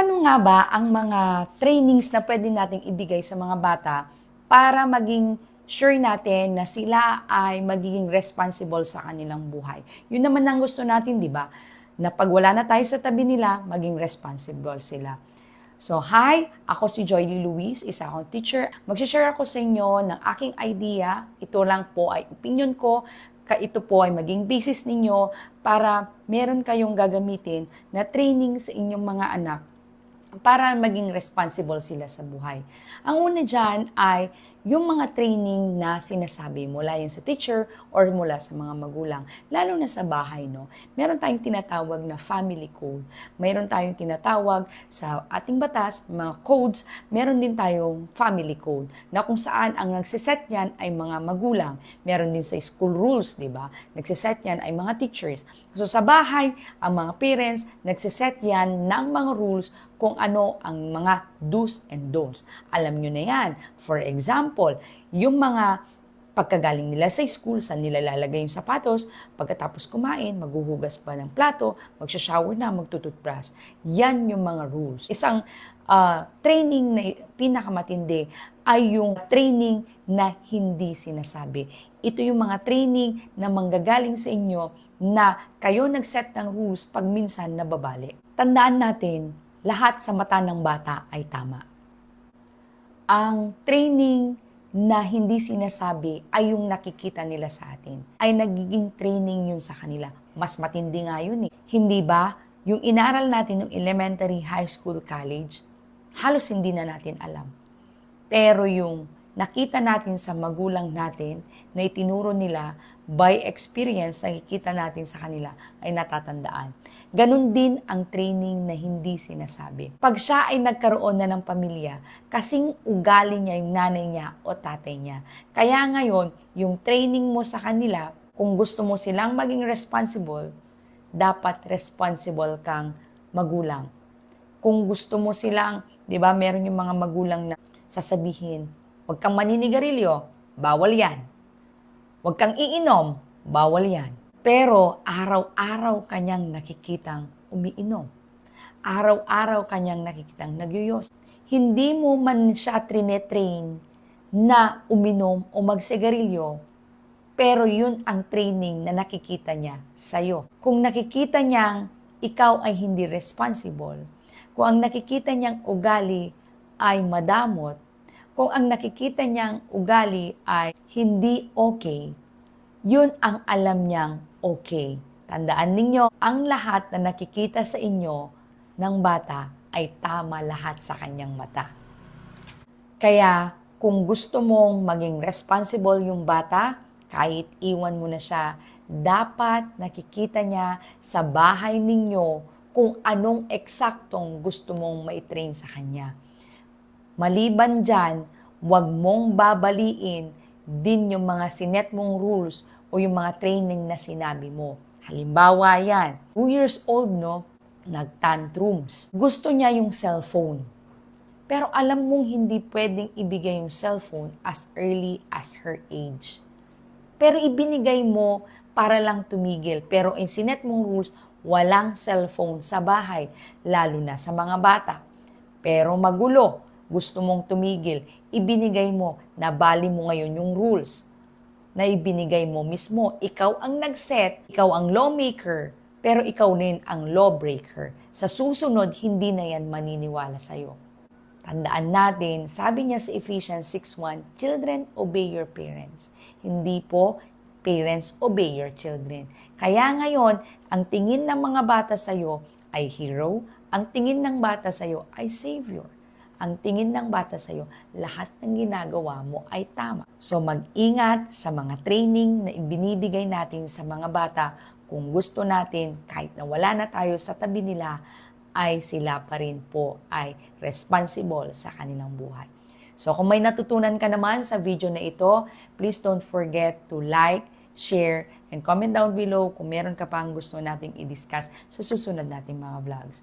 ano nga ba ang mga trainings na pwede nating ibigay sa mga bata para maging sure natin na sila ay magiging responsible sa kanilang buhay. Yun naman ang gusto natin, di ba? Na pag wala na tayo sa tabi nila, maging responsible sila. So, hi! Ako si Joyly Luis, isa akong teacher. Mag-share ako sa inyo ng aking idea. Ito lang po ay opinion ko. Ito po ay maging basis ninyo para meron kayong gagamitin na training sa inyong mga anak para maging responsible sila sa buhay. Ang una dyan ay yung mga training na sinasabi mula yan sa teacher or mula sa mga magulang, lalo na sa bahay, no? Meron tayong tinatawag na family code. Meron tayong tinatawag sa ating batas, mga codes, meron din tayong family code na kung saan ang nagsiset yan ay mga magulang. Meron din sa school rules, di ba? Nagsiset yan ay mga teachers. So sa bahay, ang mga parents, nagsiset yan ng mga rules kung ano ang mga do's and don'ts. Alam nyo na yan. For example, yung mga pagkagaling nila sa school, saan nila lalagay yung sapatos, pagkatapos kumain, maghuhugas pa ng plato, magsha-shower na, magtututbrush. Yan yung mga rules. Isang ah, training na pinakamatindi ay yung training na hindi sinasabi. Ito yung mga training na manggagaling sa inyo na kayo nag-set ng rules pag minsan nababali. Tandaan natin, lahat sa mata ng bata ay tama. Ang training na hindi sinasabi ay yung nakikita nila sa atin. Ay nagiging training yun sa kanila. Mas matindi nga yun eh. Hindi ba? Yung inaral natin yung elementary, high school, college, halos hindi na natin alam. Pero yung nakita natin sa magulang natin na itinuro nila by experience, nakikita natin sa kanila ay natatandaan. Ganon din ang training na hindi sinasabi. Pag siya ay nagkaroon na ng pamilya, kasing ugali niya yung nanay niya o tatay niya. Kaya ngayon, yung training mo sa kanila, kung gusto mo silang maging responsible, dapat responsible kang magulang. Kung gusto mo silang, di ba, meron yung mga magulang na sasabihin, huwag kang maninigarilyo, bawal yan. Huwag kang iinom, bawal yan. Pero araw-araw kanyang nakikitang umiinom. Araw-araw kanyang nakikitang nagyuyos. Hindi mo man siya trinetrain na uminom o magsigarilyo, pero yun ang training na nakikita niya sa'yo. Kung nakikita niyang ikaw ay hindi responsible, kung ang nakikita niyang ugali ay madamot, kung ang nakikita niyang ugali ay hindi okay, yun ang alam niyang okay. Tandaan ninyo, ang lahat na nakikita sa inyo ng bata ay tama lahat sa kanyang mata. Kaya kung gusto mong maging responsible yung bata, kahit iwan mo na siya, dapat nakikita niya sa bahay ninyo kung anong eksaktong gusto mong maitrain sa kanya. Maliban dyan, huwag mong babaliin din yung mga sinet mong rules o yung mga training na sinabi mo. Halimbawa yan, 2 years old no, nagtantrums. Gusto niya yung cellphone. Pero alam mong hindi pwedeng ibigay yung cellphone as early as her age. Pero ibinigay mo para lang tumigil. Pero in sinet mong rules, walang cellphone sa bahay, lalo na sa mga bata. Pero magulo, gusto mong tumigil, ibinigay mo, nabali mo ngayon yung rules na ibinigay mo mismo. Ikaw ang nag-set, ikaw ang lawmaker, pero ikaw din ang lawbreaker. Sa susunod, hindi na yan maniniwala sa'yo. Tandaan natin, sabi niya sa Ephesians 6.1, Children, obey your parents. Hindi po, parents, obey your children. Kaya ngayon, ang tingin ng mga bata sa'yo ay hero, ang tingin ng bata sa'yo ay savior. Ang tingin ng bata sa'yo, lahat ng ginagawa mo ay tama. So mag-ingat sa mga training na ibinibigay natin sa mga bata kung gusto natin, kahit na wala na tayo sa tabi nila, ay sila pa rin po ay responsible sa kanilang buhay. So kung may natutunan ka naman sa video na ito, please don't forget to like, share, and comment down below kung meron ka pang gusto nating i-discuss sa susunod nating mga vlogs.